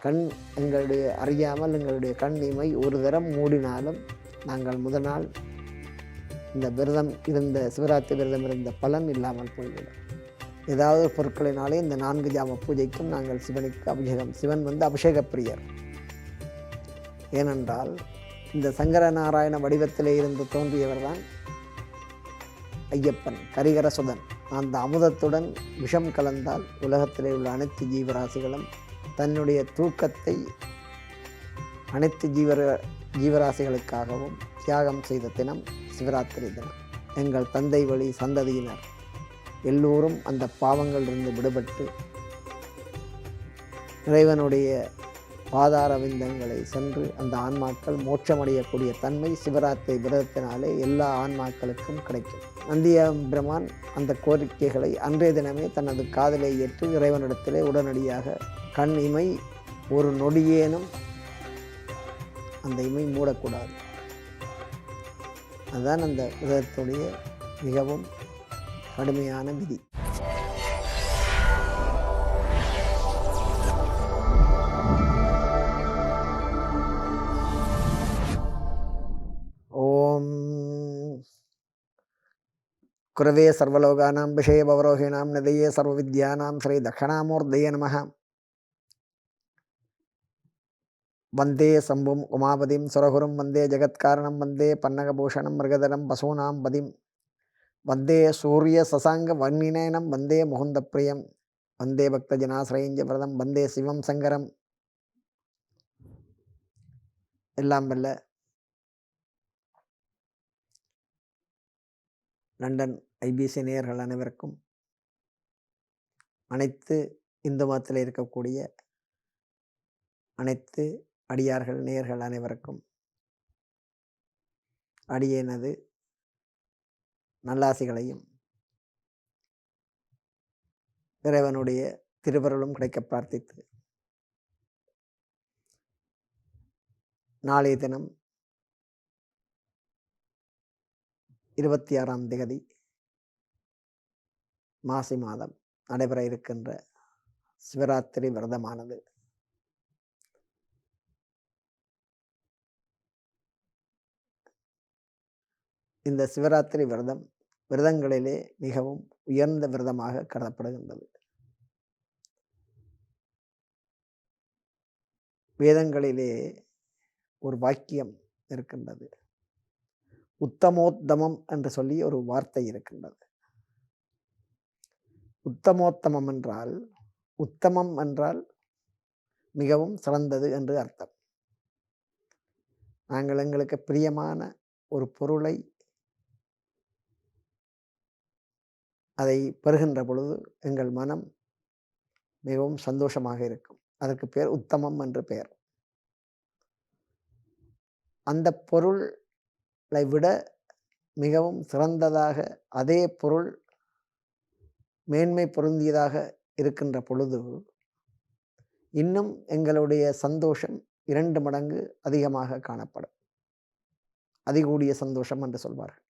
கண் எங்களுடைய அறியாமல் எங்களுடைய கண் இமை ஒரு தரம் மூடினாலும் நாங்கள் முதல் நாள் இந்த விரதம் இருந்த சிவராத்திரி விரதம் இருந்த பலன் இல்லாமல் போய்விடும். ஏதாவது பொருட்களினாலே இந்த நான்கு ஜாம பூஜைக்கும் நாங்கள் சிவனுக்கு அபிஷேகம் சிவன் வந்து அபிஷேக பிரியர் ஏனென்றால் இந்த சங்கரநாராயண வடிவத்திலே இருந்து தோன்றியவர் தான் ஐயப்பன் கரிகர சுதன். அந்த அமுதத்துடன் விஷம் கலந்தால் உலகத்திலே உள்ள அனைத்து ஜீவராசிகளும் தன்னுடைய தூக்கத்தை அனைத்து ஜீவர ஜீவராசிகளுக்காகவும் தியாகம் செய்த தினம் சிவராத்திரி தினம். எங்கள் தந்தை வழி சந்ததியினர் எல்லோரும் அந்த பாவங்களிலிருந்து விடுபட்டு இறைவனுடைய பாதார விந்தங்களை சென்று அந்த ஆன்மாக்கள் மோட்சமடையக்கூடிய தன்மை சிவராத்திரி விரதத்தினாலே எல்லா ஆன்மாக்களுக்கும் கிடைக்கும். நந்திய பிரமான் அந்த கோரிக்கைகளை அன்றைய தினமே தனது காதலை ஏற்று இறைவனிடத்திலே உடனடியாக கண் இமை ஒரு நொடியேனும் அந்த இமை மூடக்கூடாது. அதுதான் அந்த விரதத்துடைய மிகவும் கடுமையான விதி. ஓம். குரவே சர்வலோகானாம் விஷய பவரோகிணாம் நதையே சர்வ வித்யானாம் ஸ்ரீ தட்சிணாமூர்த்தய நமகாம் வந்தே சம்பும் உமாபதிம் சுரகுரும் வந்தே ஜெகத்காரணம் வந்தே பன்னகபூஷணம் மிருகதரம் பசூனாம் பதிம். வந்தே சூரிய சசாங்க வன்னினேனம் வந்தே முகுந்த பிரியம் வந்தே பக்தஜனாசிரயஞ்ச விரதம் வந்தே சிவம் சங்கரம். எல்லாம் வல்ல. லண்டன் ஐபிசி நேயர்கள் அனைவருக்கும் அனைத்து இந்து மதத்தில் இருக்கக்கூடிய அனைத்து அடியார்கள் நேயர்கள் அனைவருக்கும். அடியேனது நல்லாசிகளையும் இறைவனுடைய திருவருளும் கிடைக்க பிரார்த்தித்து. நாளைய தினம் இருபத்தி ஆறாம் திகதி மாசி மாதம் நடைபெற இருக்கின்ற சிவராத்திரி விரதமானது. இந்த சிவராத்திரி விரதம் விரதங்களிலே மிகவும் உயர்ந்த விரதமாக கருதப்படுகின்றது. வேதங்களிலே ஒரு வாக்கியம் இருக்கின்றது. உத்தமோத்தமம் என்று சொல்லி ஒரு வார்த்தை இருக்கின்றது. உத்தமோத்தமம் என்றால் உத்தமம் என்றால் மிகவும் சிறந்தது என்று அர்த்தம். நாங்கள் எங்களுக்கு பிரியமான ஒரு பொருளை அதை பெறுகின்ற பொழுது எங்கள் மனம் மிகவும் சந்தோஷமாக இருக்கும். அதற்கு பேர் உத்தமம் என்று பெயர். அந்த பொருளை விட மிகவும் சிறந்ததாக அதே பொருள் மேன்மை பொருந்தியதாக இருக்கின்ற பொழுது இன்னும் எங்களுடைய சந்தோஷம் இரண்டு மடங்கு அதிகமாக காணப்படும். அதிகூடிய சந்தோஷம் என்று சொல்வார்கள்.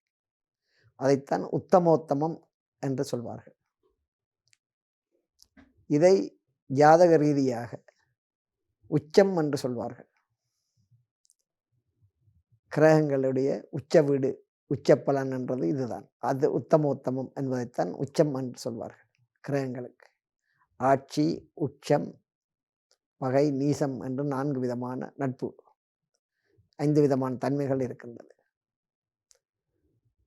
அதைத்தான் உத்தமோத்தமம் என்று சொல்வார்கள். இதை ஜாதக ரீதியாக உச்சம் என்று சொல்வார்கள். கிரகங்களுடைய உச்ச வீடு உச்ச பலன் என்றது இதுதான். அது உத்தமோத்தமம் என்பதைத்தான் உச்சம் என்று சொல்வார்கள் கிரகங்களுக்கு. ஆட்சி உச்சம் பகை நீசம் என்று நான்கு விதமான நட்பு ஐந்து விதமான தன்மைகள் இருக்கின்றது.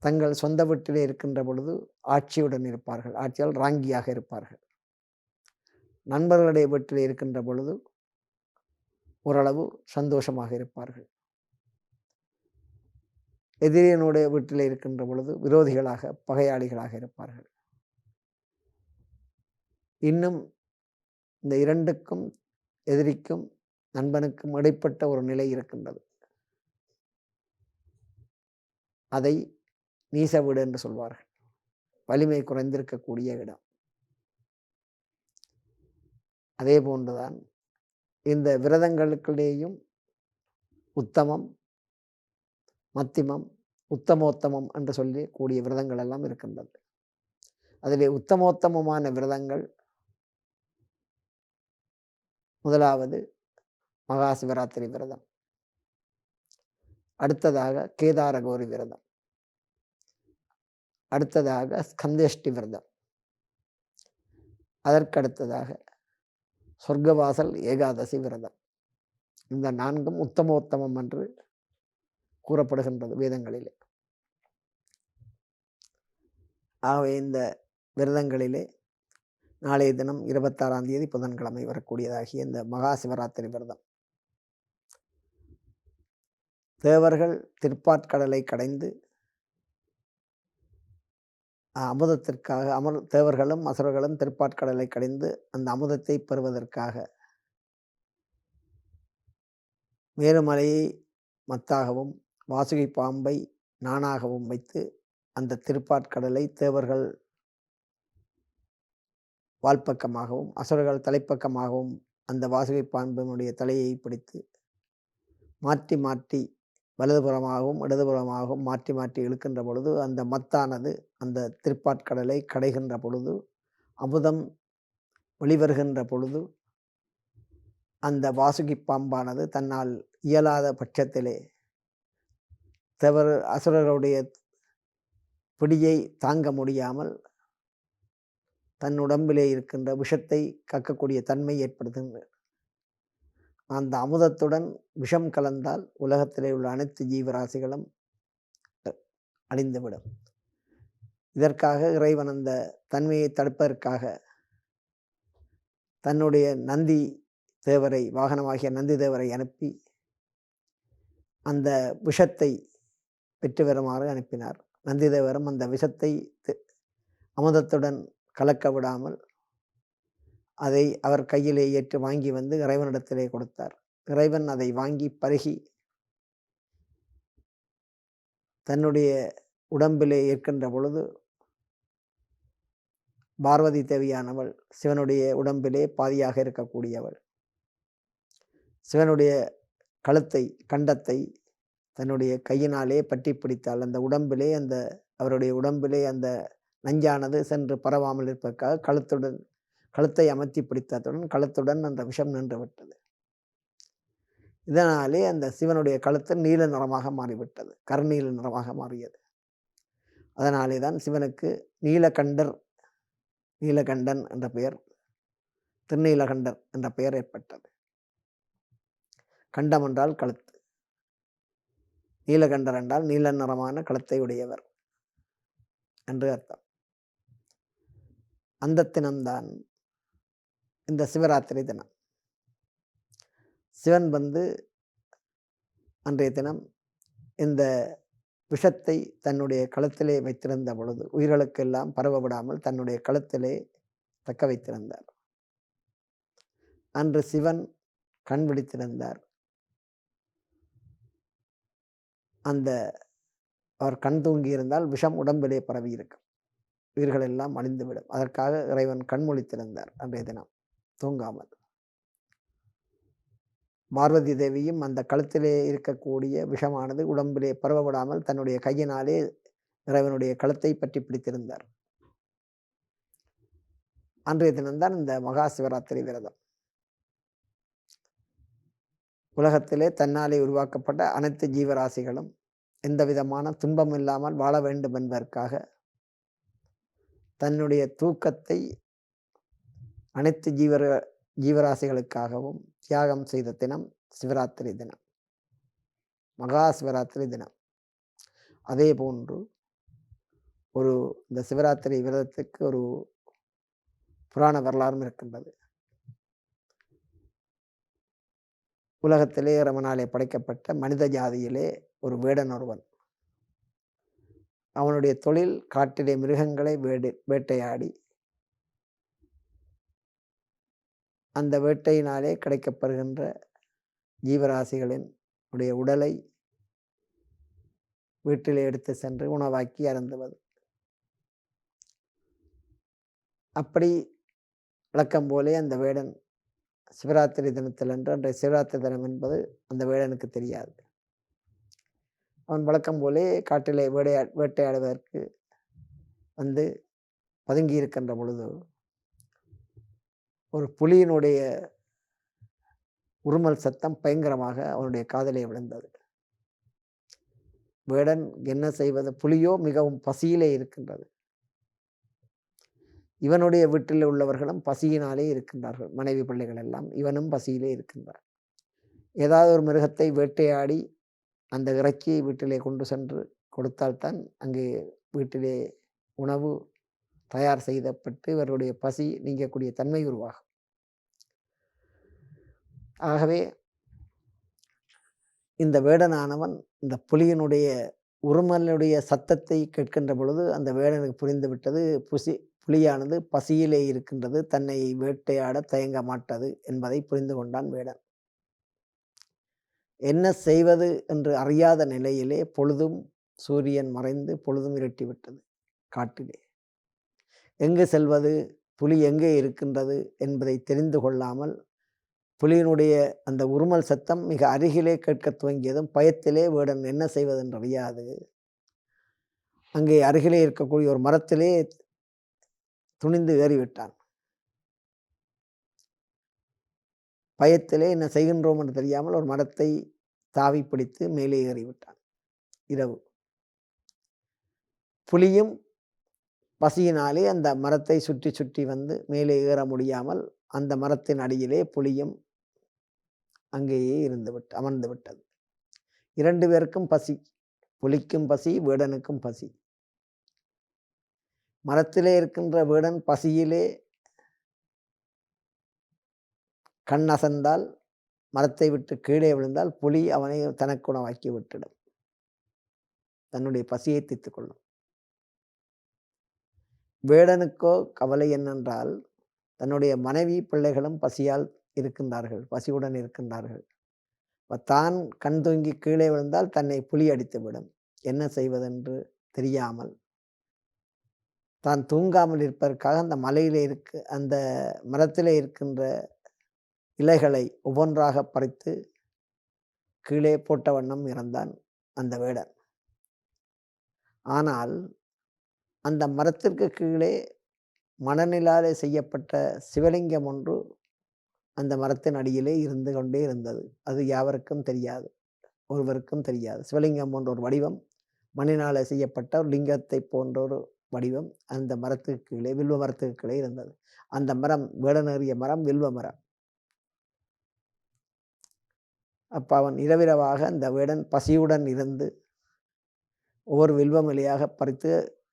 தங்கள் சொந்த வீட்டிலே இருக்கின்ற பொழுது ஆட்சியுடன் இருப்பார்கள். ஆட்சியால் ராங்கியாக இருப்பார்கள். நண்பர்களுடைய வீட்டில் இருக்கின்ற பொழுது ஓரளவு சந்தோஷமாக இருப்பார்கள். எதிரியனுடைய வீட்டில் இருக்கின்ற பொழுது விரோதிகளாக பகையாளிகளாக இருப்பார்கள். இன்னும் இந்த இரண்டுக்கும் எதிரிக்கும் நண்பனுக்கும் இடைப்பட்ட ஒரு நிலை இருக்கின்றது. அதை நீச வீடு என்று சொல்வார்கள். வலிமை குறைந்திருக்கக்கூடிய இடம். அதே போன்றுதான் இந்த விரதங்களுக்குள்ளேயும் உத்தமம் மத்திமம் உத்தமோத்தமம் என்று சொல்லி கூடிய விரதங்கள் எல்லாம் இருக்கின்றது. அதிலே உத்தமோத்தமமான விரதங்கள் முதலாவது மகா சிவராத்திரி விரதம். அடுத்ததாக கேதாரகோரி விரதம். அடுத்ததாக ஸ்கந்தேஷ்டி விரதம் அதற்கடுத்ததாக சொர்க்கவாசல் ஏகாதசி விரதம். இந்த நான்கும் உத்தமோத்தமம் என்று கூறப்படுகின்றது வேதங்களிலே. ஆகவே இந்த விரதங்களிலே நாளைய தினம் இருபத்தாறாம் தேதி புதன்கிழமை வரக்கூடியதாகிய இந்த மகா சிவராத்திரி விரதம். தேவர்கள் திருப்பாற்கடலை கடைந்து அமுதத்திற்காக அமர் தேவர்களும் அசுரர்களும் திருப்பாட்கடலை கடைந்து அந்த அமுதத்தை பெறுவதற்காக. மேருமலையை மத்தாகவும் வாசுகி பாம்பை நானாகவும் வைத்து அந்த திருப்பாட்கடலை தேவர்கள் வால்பக்கமாகவும் அசுரர்கள் தலைப்பக்கமாகவும் அந்த வாசுகை பாம்பினுடைய தலையை பிடித்து மாற்றி மாற்றி வலதுபுறமாகவும் இடதுபுறமாகவும் மாற்றி மாற்றி இழுக்கின்ற பொழுது அந்த மத்தானது அந்த திருப்பாட்கடலை கடைகின்ற பொழுது அமுதம் வெளிவருகின்ற பொழுது அந்த வாசுகி பாம்பானது தன்னால் இயலாத பட்சத்திலே தவறு அசுரருடைய பிடியை தாங்க முடியாமல் தன் உடம்பிலே இருக்கின்ற விஷத்தை கக்கக்கூடிய தன்மை ஏற்படுத்துகின்ற அந்த அமுதத்துடன் விஷம் கலந்தால் உலகத்திலே உள்ள அனைத்து ஜீவராசிகளும் அழிந்துவிடும். இதற்காக இறைவன் அந்த தன்மையை தடுப்பதற்காக தன்னுடைய நந்தி தேவரை வாகனமாகிய நந்தி தேவரை அனுப்பி அந்த விஷத்தை பெற்று வருமாறு அனுப்பினார். நந்தி தேவரும் அந்த விஷத்தை அமுதத்துடன் கலக்க விடாமல் அதை அவர் கையிலே ஏற்று வாங்கி வந்து இறைவனிடத்திலே கொடுத்தார். இறைவன் அதை வாங்கி பருகி தன்னுடைய உடம்பிலே ஏற்கின்ற பொழுது பார்வதி தேவியானவள் சிவனுடைய உடம்பிலே பாதியாக இருக்கக்கூடியவள். சிவனுடைய கழுத்தை கண்டத்தை தன்னுடைய கையினாலே பற்றி பிடித்தாள். அந்த உடம்பிலே அந்த அவருடைய உடம்பிலே அந்த நஞ்சானது சென்று பரவாமல் இருப்பதற்காக கழுத்துடன் கழுத்தை அமர்த்தி பிடித்ததுடன் கழுத்துடன் அந்த விஷம் நின்று விட்டது இதனாலே அந்த சிவனுடைய கழுத்து நீல நிறமாக மாறிவிட்டது. கருநீல நிறமாக மாறியது. அதனாலே தான் சிவனுக்கு நீலகண்டர் நீலகண்டன் என்ற பெயர் திருநீலகண்டர் என்ற பெயர் ஏற்பட்டது. கண்டம் என்றால் கழுத்து. நீலகண்டர் என்றால் நீல நிறமான கழுத்தை உடையவர் என்று அர்த்தம். அந்த தினம்தான் இந்த சிவராத்திரி தினம். சிவன் வந்து அன்றைய தினம் இந்த விஷத்தை தன்னுடைய கழுத்திலே வைத்திருந்த பொழுது உயிர்களுக்கெல்லாம் பரவ விடாமல் தன்னுடைய களத்திலே தக்க வைத்திருந்தார். அன்று சிவன் கண் விழித்திருந்தார். அந்த அவர் கண் தூங்கி இருந்தால் விஷம் உடம்பிலே பரவி இருக்கும் உயிர்கள் எல்லாம் அழிந்துவிடும். அதற்காக இறைவன் கண்மொழித்திருந்தார் அன்றைய தினம். தூங்காமல். பார்வதி தேவியும் அந்த கழுத்திலே இருக்கக்கூடிய விஷமானது உடம்பிலே பரவப்படாமல் தன்னுடைய கையினாலே இறைவனுடைய கழுத்தை பற்றி பிடித்திருந்தார். அன்றைய தினம்தான் இந்த மகா சிவராத்திரி விரதம். உலகத்திலே தன்னாலே உருவாக்கப்பட்ட அனைத்து ஜீவராசிகளும் எந்த விதமான துன்பம் இல்லாமல் வாழ வேண்டும் என்பதற்காக தன்னுடைய தூக்கத்தை அனைத்து ஜீவர ஜீவராசிகளுக்காகவும் தியாகம் செய்த தினம் சிவராத்திரி தினம். மகா சிவராத்திரி தினம். அதே போன்று ஒரு இந்த சிவராத்திரி விரதத்துக்கு ஒரு புராண வரலாறும் இருக்கின்றது. உலகத்திலே ரமணாலே படைக்கப்பட்ட மனித ஜாதியிலே ஒரு வேடன் ஒருவன். அவனுடைய தொழில் காட்டிலே மிருகங்களை வேடு வேட்டையாடி அந்த வேட்டையினாலே கிடைக்கப்படுகின்ற ஜீவராசிகளின் உடைய உடலை வீட்டிலே எடுத்து சென்று உணவாக்கி அருந்துவது. அப்படி வழக்கம் போலே அந்த வேடன் சிவராத்திரி தினத்தில் என்று அன்றைய சிவராத்திரி தினம் என்பது அந்த வேடனுக்கு தெரியாது. அவன் வழக்கம் போலே காட்டிலே வேடையா வேட்டையாடுவதற்கு வந்து பதுங்கி இருக்கின்ற பொழுது ஒரு புலியினுடைய உருமல் சத்தம் பயங்கரமாக அவனுடைய காதலே விழுந்தது. வேடன் என்ன செய்வது? புலியோ மிகவும் பசியிலே இருக்கின்றது. இவனுடைய வீட்டில் உள்ளவர்களும் பசியினாலே இருக்கின்றார்கள். மனைவி பிள்ளைகள் எல்லாம் இவனும் பசியிலே இருக்கின்றார். ஏதாவது ஒரு மிருகத்தை வேட்டையாடி அந்த இறைச்சியை வீட்டிலே கொண்டு சென்று கொடுத்தால்தான் அங்கே வீட்டிலே உணவு தயார் செய்தப்பட்டு இவருடைய பசி நீங்கக்கூடிய தன்மை உருவாகும். ஆகவே இந்த வேடனானவன் இந்த புலியினுடைய உருமலுடைய சத்தத்தை கேட்கின்ற பொழுது அந்த வேடனுக்கு புரிந்துவிட்டது புசி புலியானது பசியிலே இருக்கின்றது தன்னை வேட்டையாட தயங்க மாட்டது என்பதை புரிந்து கொண்டான் வேடன். என்ன செய்வது என்று அறியாத நிலையிலே பொழுதும் சூரியன் மறைந்து பொழுதும் இருட்டிவிட்டது காட்டிலே. எங்கு செல்வது புலி எங்கே இருக்கின்றது என்பதை தெரிந்து கொள்ளாமல் புலியினுடைய அந்த உருமல் சத்தம் மிக அருகிலே கேட்க துவங்கியதும் பயத்திலே வேடன் என்ன செய்வதென்று அறியாது. அங்கே அருகிலே இருக்கக்கூடிய ஒரு மரத்திலே துணிந்து ஏறிவிட்டான். பயத்திலே என்ன செய்கின்றோம் என்று தெரியாமல் ஒரு மரத்தை தாவி பிடித்து மேலே ஏறிவிட்டான். இரவு. புலியும் பசியினாலே அந்த மரத்தை சுற்றி சுற்றி வந்து மேலே ஏற முடியாமல் அந்த மரத்தின் அடியிலே புளியும் அங்கேயே இருந்து விட்டு அமர்ந்து விட்டது. இரண்டு பேருக்கும் பசி புலிக்கும் பசி வேடனுக்கும் பசி. மரத்திலே இருக்கின்ற வேடன் பசியிலே கண் அசந்தால் மரத்தை விட்டு கீழே விழுந்தால் புலி அவனை தனக்குணமாக்கி விட்டுடும். தன்னுடைய பசியை தீர்த்து கொள்ளும். வேடனுக்கோ கவலை என்னென்றால் தன்னுடைய மனைவி பிள்ளைகளும் பசியால் இருக்கின்றார்கள் பசியுடன் இருக்கின்றார்கள். தான் கண் தூங்கி கீழே விழுந்தால் தன்னை புலி அடித்துவிடும். என்ன செய்வதென்று தெரியாமல். தான் தூங்காமல் இருப்பதற்காக அந்த மலையில் இருக்கு அந்த மரத்தில் இருக்கின்ற இலைகளை ஒவ்வொன்றாக பறித்து கீழே போட்ட வண்ணம் இறந்தான் அந்த வேடன். ஆனால் அந்த மரத்திற்கு கீழே மணநிலாலே செய்யப்பட்ட சிவலிங்கம் ஒன்று அந்த மரத்தின் அடியிலே இருந்து கொண்டே இருந்தது. அது யாவருக்கும் தெரியாது. ஒருவருக்கும் தெரியாது. சிவலிங்கம் போன்ற ஒரு வடிவம் மண்ணினாலே செய்யப்பட்ட ஒரு லிங்கத்தை போன்ற ஒரு வடிவம் அந்த மரத்துக்கு கீழே வில்வ மரத்துக்கு கீழே இருந்தது. அந்த மரம் வேடநேறிய மரம் வில்வ மரம். அப்போ அவன் இரவிரவாக அந்த வேடன் பசியுடன் இருந்து ஒவ்வொரு வில்வம் இலையாக பறித்து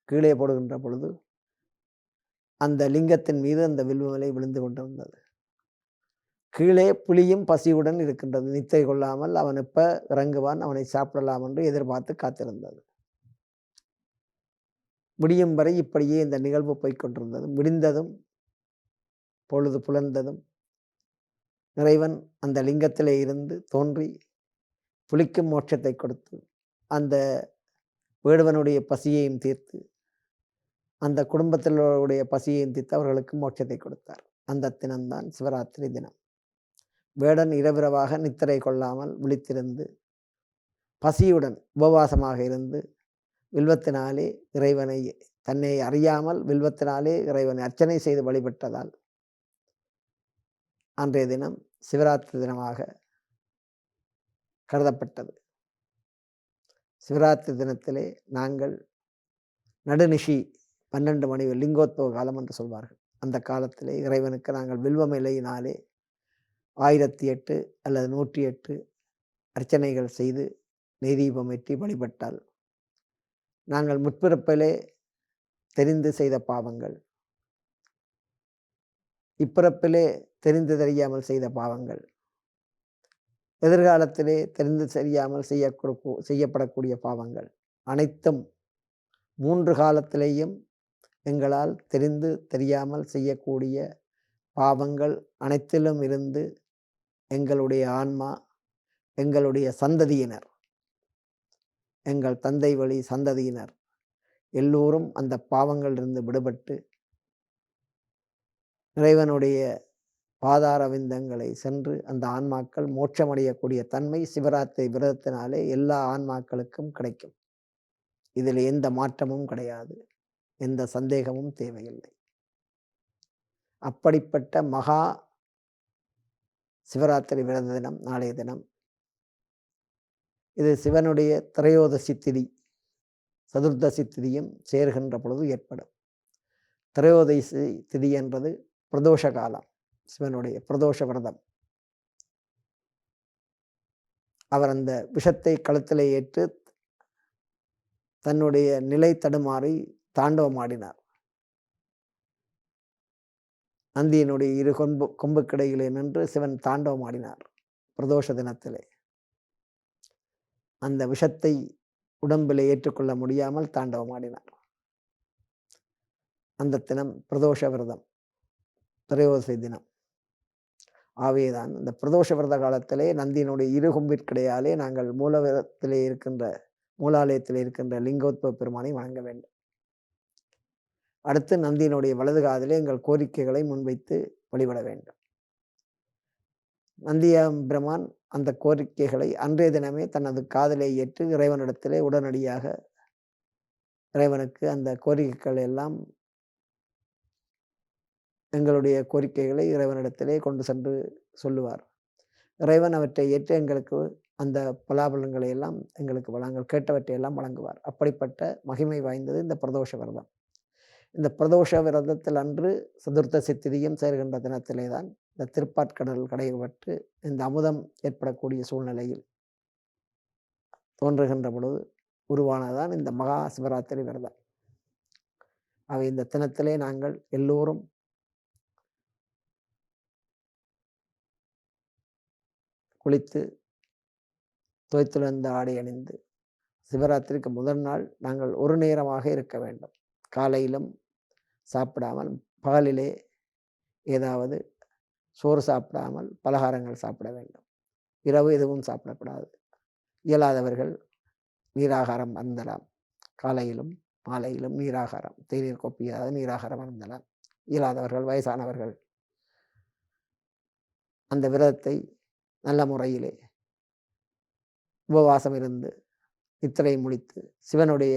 கீழே போடுகின்ற பொழுது அந்த லிங்கத்தின் மீது அந்த வில்வமலை விழுந்து கொண்டிருந்தது. கீழே புலியும் பசியுடன் இருக்கின்றது. நித்தை கொள்ளாமல் அவன் எப்ப இறங்குவான் அவனை சாப்பிடலாம் என்று எதிர்பார்த்து காத்திருந்தது. விடியும் வரை இப்படியே இந்த நிகழ்வு போய்கொண்டிருந்தது முடிந்ததும் பொழுது புலர்ந்ததும் இறைவன் அந்த லிங்கத்திலே இருந்து தோன்றி புலிக்கும் மோட்சத்தை கொடுத்து அந்த வேடுவனுடைய பசியையும் தீர்த்து அந்த குடும்பத்தினுடைய பசியையும் தீர்த்து அவர்களுக்கு மோட்சத்தை கொடுத்தார். அந்த தினம்தான் சிவராத்திரி தினம். வேடன் இரவிரவாக நித்திரை கொள்ளாமல் விழித்திருந்து பசியுடன் உபவாசமாக இருந்து வில்வத்தினாலே இறைவனை தன்னை அறியாமல் வில்வத்தினாலே இறைவனை அர்ச்சனை செய்து வழிபட்டதால் அன்றைய தினம் சிவராத்திரி தினமாக கருதப்பட்டது. சிவராத்திரி தினத்திலே நாங்கள் நடுநிஷி பன்னெண்டு மணி லிங்கோத்பவ காலம் என்று சொல்வார்கள். அந்த காலத்திலே இறைவனுக்கு நாங்கள் வில்வம் இலையினாலே ஆயிரத்தி எட்டு அல்லது நூற்றி எட்டு அர்ச்சனைகள் செய்து நெய்தீபம் ஏற்றி வழிபட்டால் நாங்கள் முற்பிறப்பிலே தெரிந்து செய்த பாவங்கள் இப்பிறப்பிலே தெரிந்து தெரியாமல் செய்த பாவங்கள் எதிர்காலத்திலே தெரிந்து தெரியாமல் செய்ய செய்யப்படக்கூடிய பாவங்கள் அனைத்தும் மூன்று காலத்திலேயும் எங்களால் தெரிந்து தெரியாமல் செய்யக்கூடிய பாவங்கள் அனைத்திலும் இருந்து எங்களுடைய ஆன்மா எங்களுடைய சந்ததியினர் எங்கள் தந்தை வழி சந்ததியினர் எல்லோரும் அந்த பாவங்களிலிருந்து விடுபட்டு இறைவனுடைய பாதார விந்தங்களை சென்று அந்த ஆன்மாக்கள் மோட்சமடையக்கூடிய தன்மை சிவராத்திரி விரதத்தினாலே எல்லா ஆன்மாக்களுக்கும் கிடைக்கும். இதில் எந்த மாற்றமும் கிடையாது. எந்த சந்தேகமும் தேவையில்லை. அப்படிப்பட்ட மகா சிவராத்திரி விரத தினம் நாளைய தினம். இது சிவனுடைய திரையோதசி திதி. சதுர்தசி திதியும் சேர்கின்ற பொழுது ஏற்படும். திரையோதசி திதி என்பது பிரதோஷ காலம் சிவனுடைய பிரதோஷ விரதம். அவர் அந்த விஷத்தை கழுத்தில் ஏற்று தன்னுடைய நிலை தடுமாறி தாண்டவம் ஆடினார். நந்தியினுடைய இரு கொம்பு கொம்புக்கிடையிலே நின்று சிவன் தாண்டவம் ஆடினார் பிரதோஷ தினத்திலே. அந்த விஷத்தை உடம்பில் ஏற்றுக்கொள்ள முடியாமல் தாண்டவம் ஆடினார். அந்த தினம் பிரதோஷ விரதம் திரையோசை தினம். ஆவேதான் இந்த பிரதோஷ விரத காலத்திலே நந்தியினுடைய இரு கொம்பிற்கிடையாலே நாங்கள் மூலவிரத்திலே இருக்கின்ற மூலாலயத்தில் இருக்கின்ற லிங்கோத்பவ பெருமானை வணங்க வேண்டும். அடுத்து நந்தியினுடைய வலது காதிலே எங்கள் கோரிக்கைகளை முன்வைத்து வழிபட வேண்டும். நந்திய பிரமான் அந்த கோரிக்கைகளை அன்றைய தினமே தனது காதலை ஏற்று இறைவனிடத்திலே உடனடியாக இறைவனுக்கு அந்த கோரிக்கைகள் எல்லாம் எங்களுடைய கோரிக்கைகளை இறைவனிடத்திலே கொண்டு சென்று சொல்லுவார். இறைவன் அவற்றை ஏற்று எங்களுக்கு அந்த பலாபலன்களை எல்லாம் எங்களுக்கு வழங்கள் கேட்டவற்றை எல்லாம் வழங்குவார். அப்படிப்பட்ட மகிமை வாய்ந்தது இந்த பிரதோஷ விரதம். இந்த பிரதோஷ விரதத்தில் அன்று சதுர்த்த சித்திரியும் சேர்கின்ற தினத்திலே தான் இந்த திருப்பாட்கடல் கடைபட்டு இந்த அமுதம் ஏற்படக்கூடிய சூழ்நிலையில் தோன்றுகின்ற பொழுது உருவானதான் இந்த மகா சிவராத்திரி விரதம். அவை இந்த தினத்திலே நாங்கள் எல்லோரும் குளித்து துவைத்துலந்த ஆடை அணிந்து சிவராத்திரிக்கு முதல் நாள் நாங்கள் ஒரு நேரமாக இருக்க வேண்டும். காலையிலும் சாப்பிடாமல் பகலிலே ஏதாவது சோறு சாப்பிடாமல் பலகாரங்கள் சாப்பிட வேண்டும். இரவு எதுவும் சாப்பிடக்கூடாது. இயலாதவர்கள் நீராகாரம் அருந்தலாம். காலையிலும் மாலையிலும் நீராகாரம் தேநீர் கொப்பியாத நீராகாரம் அருந்தலாம். இயலாதவர்கள் வயசானவர்கள் அந்த விரதத்தை நல்ல முறையிலே உபவாசம் இருந்து நித்திரை முடித்து சிவனுடைய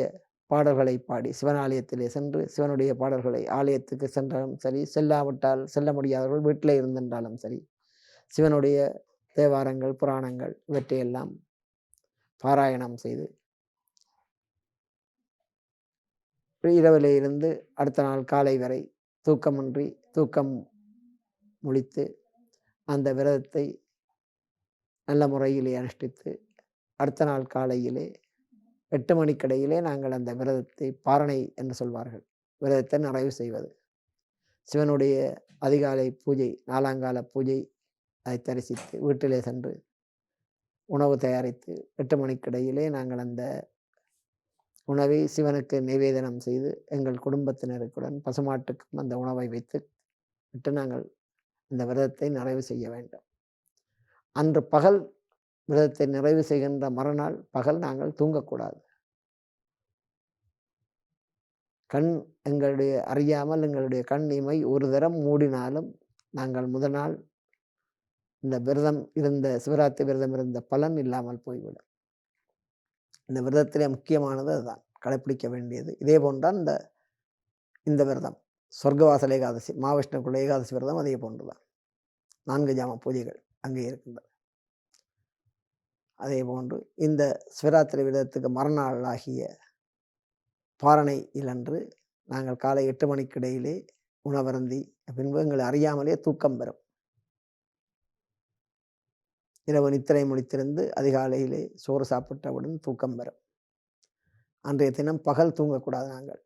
பாடல்களை பாடி சிவன் ஆலயத்திலே சென்று சிவனுடைய பாடல்களை ஆலயத்துக்கு சென்றாலும் சரி செல்லாவிட்டால் செல்ல முடியாதவர்கள் வீட்டில் இருந்தென்றாலும் சரி சிவனுடைய தேவாரங்கள் புராணங்கள் இவற்றையெல்லாம் பாராயணம் செய்து இரவிலே இருந்து அடுத்த நாள் காலை வரை தூக்கமின்றி தூக்கம் முடித்து அந்த விரதத்தை நல்ல முறையிலே அனுஷ்டித்து அடுத்த நாள் காலையிலே எட்டு மணிக்கிடையிலே நாங்கள் அந்த விரதத்தை பாரணை என்று சொல்வார்கள். விரதத்தை நிறைவு செய்வது. சிவனுடைய அதிகாலை பூஜை நாலாங்கால பூஜை அதை தரிசித்து வீட்டிலே சென்று உணவு தயாரித்து எட்டு மணிக்கிடையிலே நாங்கள் அந்த உணவை சிவனுக்கு நிவேதனம் செய்து எங்கள் குடும்பத்தினருக்குடன் பசுமாட்டுக்கும் அந்த உணவை வைத்து விட்டு நாங்கள் இந்த விரதத்தை நிறைவு செய்ய வேண்டும். அன்று பகல் விரதத்தை நிறைவு செய்கின்ற மறுநாள் பகல் நாங்கள் தூங்கக்கூடாது. கண் எங்களுடைய அறியாமல் எங்களுடைய கண் இமை ஒரு தரம் மூடினாலும் நாங்கள் முதல் நாள் இந்த விரதம் இருந்த சிவராத்திரி விரதம் இருந்த பலன் இல்லாமல் போய்விடும். இந்த விரதத்திலே முக்கியமானது அதுதான். கடைப்பிடிக்க வேண்டியது. இதே போன்றால் இந்த இந்த விரதம். சொர்க்கவாசல் ஏகாதசி மாவிஷ்ணுக்குள்ள ஏகாதசி விரதம் அதே போன்றுதான். நான்கு ஜாம பூஜைகள் அங்கே இருக்கின்றது அதே போன்று இந்த சிவராத்திரி விரதத்துக்கு மறுநாளாகிய பாரணை இலன்று நாங்கள் காலை எட்டு மணிக்கு இடையிலே உணவருந்தி பின்பு எங்களை அறியாமலே தூக்கம் பெறும். இரவு நித்திரை முடித்திருந்து அதிகாலையிலே சோறு சாப்பிட்டவுடன் தூக்கம் பெறும். அன்றைய தினம் பகல் தூங்கக்கூடாது நாங்கள்.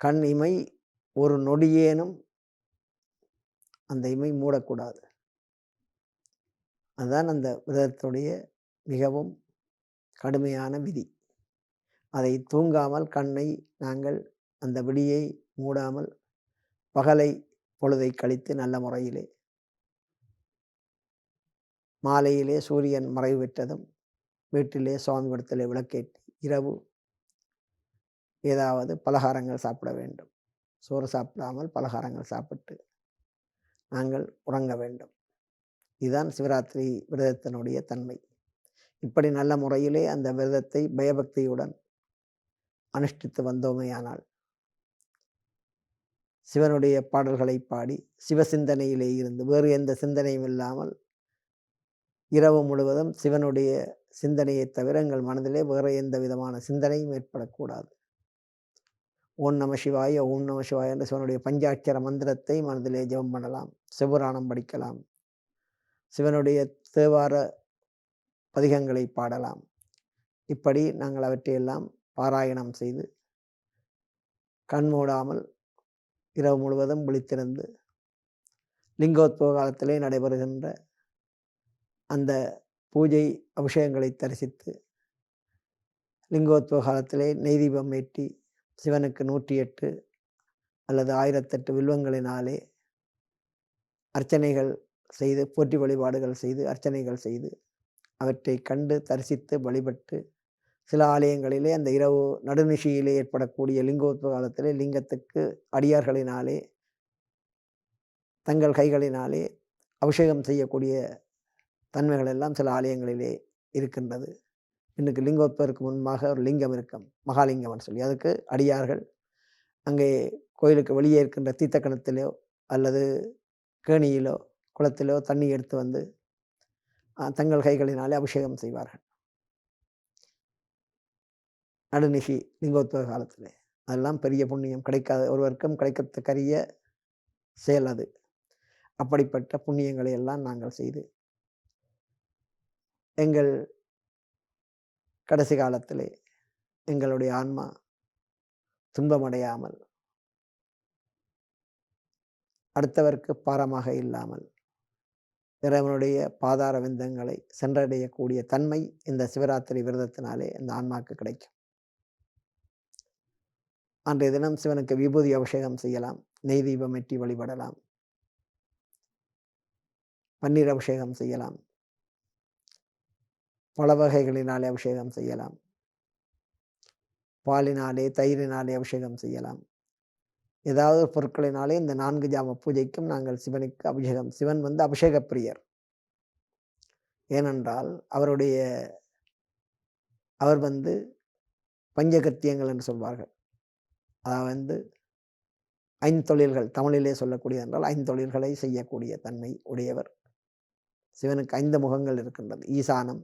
கண் இமை ஒரு நொடியேனும் அந்த இமை மூடக்கூடாது. அதுதான் அந்த விரதத்துடைய மிகவும் கடுமையான விதி. அதை தூங்காமல் கண்ணை நாங்கள் அந்த விடியை மூடாமல் பகலை பொழுதை கழித்து நல்ல முறையிலே மாலையிலே சூரியன் மறைவு பெற்றதும் வீட்டிலே சுவாமி படத்திலே விளக்கேற்றி இரவு ஏதாவது பலகாரங்கள் சாப்பிட வேண்டும். சோறு சாப்பிடாமல் பலகாரங்கள் சாப்பிட்டு நாங்கள் உறங்க வேண்டும். இதுதான் சிவராத்திரி விரதத்தினுடைய தன்மை. இப்படி நல்ல முறையிலே அந்த விரதத்தை பயபக்தியுடன் அனுஷ்டித்து வந்தோமையானால் சிவனுடைய பாடல்களை பாடி சிவசிந்தனையிலே இருந்து வேறு எந்த சிந்தனையும் இல்லாமல் இரவு முழுவதும் சிவனுடைய சிந்தனையை தவிர எங்கள் மனதிலே வேறு எந்த விதமான சிந்தனையும் ஏற்படக்கூடாது. ஓம் நம சிவாய ஓம் நம சிவாய என்ற சிவனுடைய பஞ்சாட்சர மந்திரத்தை மனதிலே ஜெபம் பண்ணலாம். சிவபுராணம் படிக்கலாம். சிவனுடைய தேவார பதிகங்களை பாடலாம். இப்படி நாங்கள் அவற்றையெல்லாம் பாராயணம் செய்து கண் மூடாமல் இரவு முழுவதும் விழித்திருந்து லிங்கோத்பவ காலத்திலே நடைபெறுகின்ற அந்த பூஜை அபிஷேகங்களை தரிசித்து லிங்கோத்பவ காலத்திலே நெய் தீபம் ஏற்றி சிவனுக்கு நூற்றி எட்டு அல்லது ஆயிரத்தெட்டு வில்வங்களினாலே அர்ச்சனைகள் செய்து போற்றி வழிபாடுகள் செய்து அர்ச்சனைகள் செய்து அவற்றை கண்டு தரிசித்து வழிபட்டு சில ஆலயங்களிலே அந்த இரவு நடுநிஷியிலே ஏற்படக்கூடிய லிங்கோத்வ காலத்திலே லிங்கத்துக்கு அடியார்களினாலே தங்கள் கைகளினாலே அபிஷேகம் செய்யக்கூடிய தன்மைகள் எல்லாம் சில ஆலயங்களிலே இருக்கின்றது. இன்னைக்கு லிங்கோத்வருக்கு முன்பாக ஒரு லிங்கம் இருக்கும் மகாலிங்கம்னு சொல்லி. அதுக்கு அடியார்கள் அங்கே கோயிலுக்கு வெளியே இருக்கின்ற தீர்த்தக்கணத்திலோ அல்லது கேணியிலோ குளத்திலோ தண்ணி எடுத்து வந்து தங்கள் கைகளினாலே அபிஷேகம் செய்வார்கள். நடுநிஷி லிங்கோத்துவ காலத்தில். அதெல்லாம் பெரிய புண்ணியம். கிடைக்காத ஒருவருக்கும் கிடைக்கத்தக்கரிய செயல் அது. அப்படிப்பட்ட புண்ணியங்களை எல்லாம் நாங்கள் செய்து எங்கள் கடைசி காலத்திலே எங்களுடைய ஆன்மா துன்பமடையாமல் அடுத்தவருக்கு பாரமாக இல்லாமல் இறைவனுடைய பாதார விந்தங்களை சென்றடையக்கூடிய தன்மை இந்த சிவராத்திரி விரதத்தினாலே இந்த ஆன்மாக்கு கிடைக்கும். அன்றைய தினம் சிவனுக்கு விபூதி அபிஷேகம் செய்யலாம். நெய் தீபம் எட்டி வழிபடலாம். பன்னீர் அபிஷேகம் செய்யலாம். பல வகைகளினாலே அபிஷேகம் செய்யலாம். பாலினாலே தயிரினாலே அபிஷேகம் செய்யலாம். ஏதாவது பொருட்களினாலே இந்த நான்கு ஜாம பூஜைக்கும் நாங்கள் சிவனுக்கு அபிஷேகம் சிவன் வந்து அபிஷேக பிரியர் ஏனென்றால் அவருடைய அவர் வந்து பஞ்சகத்தியங்கள் என்று சொல்வார்கள். அதாவது வந்து ஐந்தொழில்கள் தமிழிலே சொல்லக்கூடியது என்றால் ஐந்தொழில்களை செய்யக்கூடிய தன்மை உடையவர். சிவனுக்கு ஐந்து முகங்கள் இருக்கின்றது. ஈசானம்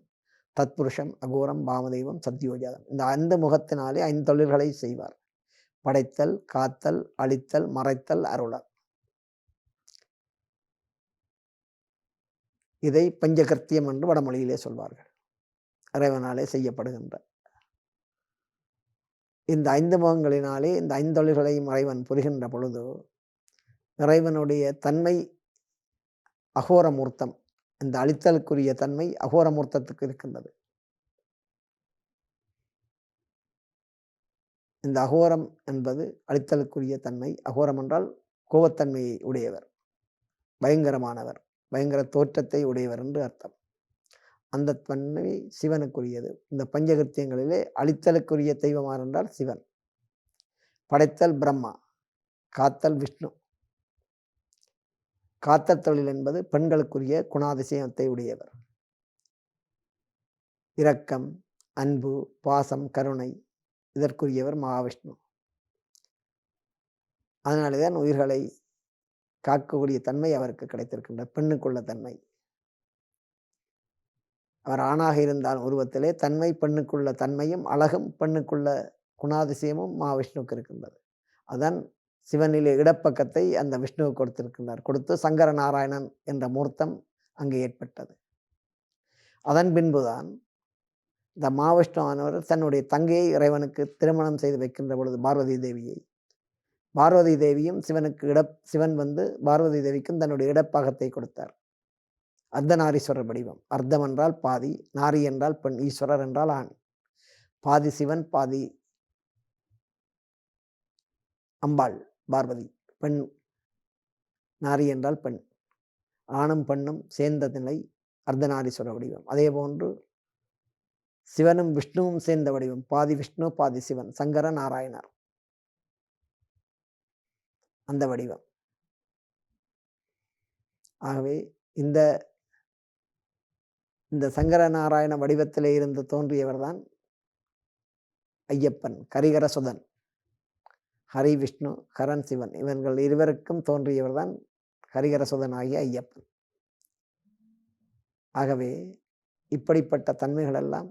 தத்புருஷம் அகோரம் பாமதெய்வம் சத்யோஜாதம். இந்த ஐந்து முகத்தினாலே ஐந்து தொழில்களை செய்வார். படைத்தல் காத்தல் அழித்தல் மறைத்தல் அருளல் இதை பஞ்சகர்த்தியம் என்று வடமொழியிலே சொல்வார்கள். இறைவனாலே செய்யப்படுகின்ற. இந்த ஐந்து முகங்களினாலே இந்த ஐந்தொழில்களையும் இறைவன் புரிகின்ற பொழுது இறைவனுடைய தன்மை அகோரமூர்த்தம் இந்த அழித்தலுக்குரிய தன்மை அகோரமூர்த்தத்துக்கு இருக்கின்றது. இந்த அகோரம் என்பது அழித்தலுக்குரிய தன்மை. அகோரம் என்றால் கோபத்தன்மையை உடையவர் பயங்கரமானவர் பயங்கர தோற்றத்தை உடையவர் என்று அர்த்தம். அந்த தன்மை சிவனுக்குரியது. இந்த பஞ்சகிருத்தியங்களிலே அழித்தலுக்குரிய தெய்வமார் என்றால் சிவன். படைத்தல் பிரம்மா காத்தல் விஷ்ணு. காத்தல் தொழில் என்பது பெண்களுக்குரிய குணாதிசயத்தை உடையவர். இரக்கம் அன்பு பாசம் கருணை இதற்குரியவர் மகாவிஷ்ணு. அதனாலே தான் உயிர்களை காக்கக்கூடிய தன்மை அவருக்கு கிடைத்திருக்கின்ற பெண்ணுக்குள்ள தன்மை. அவர் ஆணாக இருந்தால் உருவத்திலே தன்மை பெண்ணுக்குள்ள தன்மையும் அழகும் பெண்ணுக்குள்ள குணாதிசயமும் மகாவிஷ்ணுவுக்கு இருக்கின்றது. அதான் சிவனிலே இடப்பக்கத்தை அந்த விஷ்ணுவுக்கு கொடுத்திருக்கின்றார். கொடுத்து சங்கர நாராயணன் என்ற மூர்த்தம் அங்கு ஏற்பட்டது. அதன் பின்புதான் இந்த மாவிஷ்ணுவானவர் தன்னுடைய தங்கையை இறைவனுக்கு திருமணம் செய்து வைக்கின்ற பொழுது பார்வதி தேவியை. பார்வதி தேவியும் சிவனுக்கு இட சிவன் வந்து பார்வதி தேவிக்கும் தன்னுடைய இடப்பாகத்தை கொடுத்தார். அர்த்தநாரீஸ்வரர் வடிவம். அர்த்தம் என்றால் பாதி நாரி என்றால் பெண் ஈஸ்வரர் என்றால் ஆண். பாதி சிவன் பாதி அம்பாள் பார்வதி. பெண் நாரி என்றால் பெண். ஆணும் பெண்ணும் சேர்ந்த நிலை அர்த்தநாரீஸ்வர வடிவம். அதே போன்று சிவனும் விஷ்ணுவும் சேர்ந்த வடிவம். பாதி விஷ்ணு பாதி சிவன். சங்கர நாராயணர். அந்த வடிவம். ஆகவே இந்த இந்த சங்கர நாராயண வடிவத்திலே இருந்து தோன்றியவர் தான் ஐயப்பன் கரிகர சுதன் ஹரி விஷ்ணு ஹரன் சிவன். இவர்கள் இருவருக்கும் தோன்றியவர் தான் ஹரிகரசுதனாகிய ஐயப்பன். ஆகவே இப்படிப்பட்ட தன்மைகள் எல்லாம்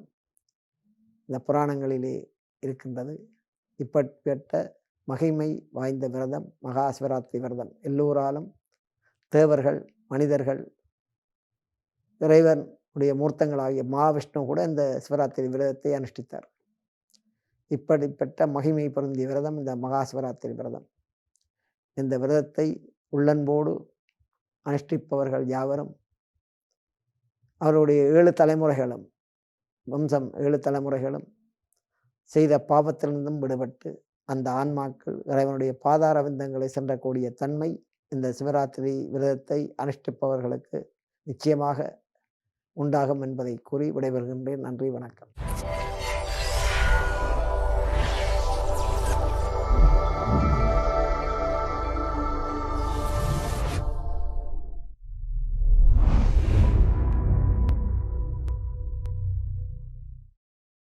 இந்த புராணங்களிலே இருக்கின்றது. இப்படிப்பட்ட மகிமை வாய்ந்த விரதம் மகா சிவராத்திரி விரதம் எல்லோராலும் தேவர்கள் மனிதர்கள் இறைவன் உடைய மூர்த்தங்களாகிய மகாவிஷ்ணு கூட இந்த சிவராத்திரி விரதத்தை அனுஷ்டித்தார். இப்படிப்பட்ட மகிமை பொருந்திய விரதம் இந்த மகா சிவராத்திரி விரதம். இந்த விரதத்தை உள்ளன்போடு அனுஷ்டிப்பவர்கள் யாவரும் அவருடைய ஏழு தலைமுறைகளும் வம்சம் ஏழு தலைமுறைகளும் செய்த பாவத்திலிருந்தும் விடுபட்டு அந்த ஆன்மாக்கள் இறைவனுடைய பாதார விந்தங்களை சென்றக்கூடிய தன்மை இந்த சிவராத்திரி விரதத்தை அனுஷ்டிப்பவர்களுக்கு நிச்சயமாக உண்டாகும் என்பதை கூறி விடைபெறுகின்றேன். நன்றி வணக்கம்.